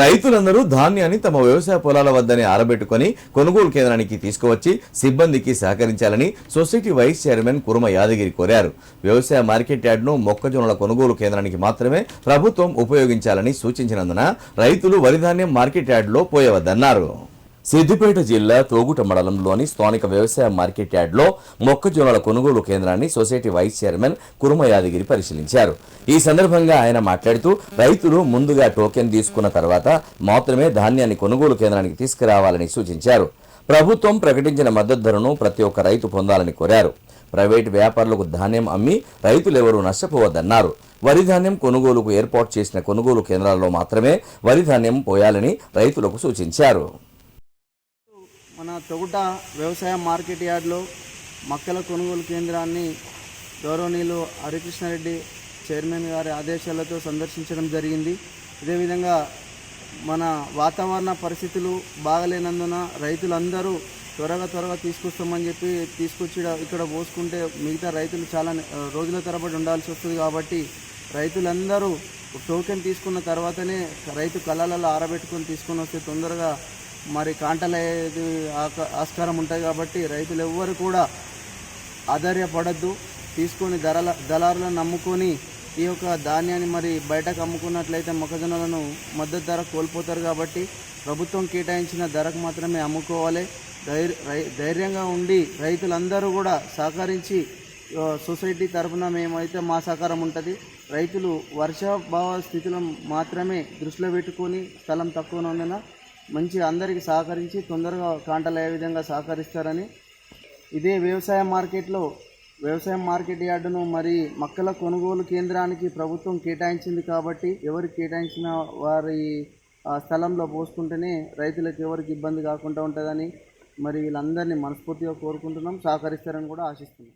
రైతులందరూ ధాన్యాన్ని తమ వ్యవసాయ పొలాల వద్దనే ఆరబెట్టుకొని కొనుగోలు కేంద్రానికి తీసుకువచ్చి సిబ్బందికి సహకరించాలని society vice chairman Kuruma Yadagiri కోరారు. వ్యవసాయ మార్కెట్ యార్డ్ను మొక్కజొన్నల కొనుగోలు కేంద్రానికి మాత్రమే ప్రభుత్వం ఉపయోగించాలని సూచించినందున రైతులు వరిధాన్యం మార్కెట్ యార్డ్లో పోయవద్దన్నారు. సిద్దిపేట జిల్లా తోగుట మండలంలోని స్థానిక వ్యవసాయ మార్కెట్ యార్డ్లో మొక్కజొన్నల కొనుగోలు కేంద్రాన్ని society vice chairman Kuruma Yadagiri పరిశీలించారు. ఈ సందర్భంగా ఆయన మాట్లాడుతూ రైతులు ముందుగా టోకెన్ తీసుకున్న తర్వాత మాత్రమే ధాన్యాన్ని కొనుగోలు కేంద్రానికి తీసుకురావాలని సూచించారు. ప్రభుత్వం ప్రకటించిన మద్దతు ధరను ప్రతి ఒక్క రైతు పొందాలని కోరారు. ప్రైవేటు వ్యాపారులకు ధాన్యం అమ్మి రైతులెవరూ నష్టపోవద్దన్నారు. వరి ధాన్యం కొనుగోలుకు ఏర్పాటు చేసిన కొనుగోలు కేంద్రాల్లో మాత్రమే వరి ధాన్యం పోయాలని రైతులకు సూచించారు. మన తొగుట వ్యవసాయ మార్కెట్ యార్డ్లో మక్కల కొనుగోలు కేంద్రాన్ని గౌరవనీయులు హరికృష్ణారెడ్డి చైర్మన్ గారి ఆదేశాలతో సందర్శించడం జరిగింది. అదేవిధంగా మన వాతావరణ పరిస్థితులు బాగలేనందున రైతులందరూ త్వరగా త్వరగా తీసుకొస్తామని చెప్పి తీసుకొచ్చి ఇక్కడ పోసుకుంటే మిగతా రైతులు చాలా రోజుల తరబడి ఉండాల్సి వస్తుంది కాబట్టి రైతులందరూ టోకెన్ తీసుకున్న తర్వాతనే రైతు కళ్ళలలో ఆరబెట్టుకొని తీసుకొని వస్తే తొందరగా మరి కాంటలేదు ఆస్కారం ఉంటుంది కాబట్టి రైతులు ఎవ్వరు కూడా ఆధార్యపడద్దు తీసుకొని ధరల దళారులను నమ్ముకొని ఈ యొక్క ధాన్యాన్ని మరి బయటకు అమ్ముకున్నట్లయితే మొక్కజొన్నలను మద్దతు ధర కోల్పోతారు కాబట్టి ప్రభుత్వం కేటాయించిన ధరకు మాత్రమే అమ్ముకోవాలి. ధైర్య రై- ధైర్యంగా ఉండి రైతులందరూ కూడా సహకరించి సొసైటీ తరఫున మేమైతే మా సహకారం ఉంటుంది. రైతులు వర్షాభావ స్థితిలో మాత్రమే దృష్టిలో పెట్టుకొని స్థలం తక్కువ ఉన్నందున మంచి అందరికీ సహకరించి తొందరగా కాంటలు అయ్యే విధంగా సహకరిస్తారని ఇదే వ్యవసాయ మార్కెట్లో వ్యవసాయ మార్కెట్ యార్డును మరి మక్కల కొనుగోలు కేంద్రానికి ప్రభుత్వం కేటాయించింది కాబట్టి ఎవరు కేటాయించిన వారి స్థలంలో పోసుకుంటేనే రైతులకు ఎవరికి ఇబ్బంది కాకుండా ఉంటుందని మరి వీళ్ళందరినీ మనస్ఫూర్తిగా కోరుకుంటున్నాం సహకరిస్తారని కూడా ఆశిస్తున్నాం.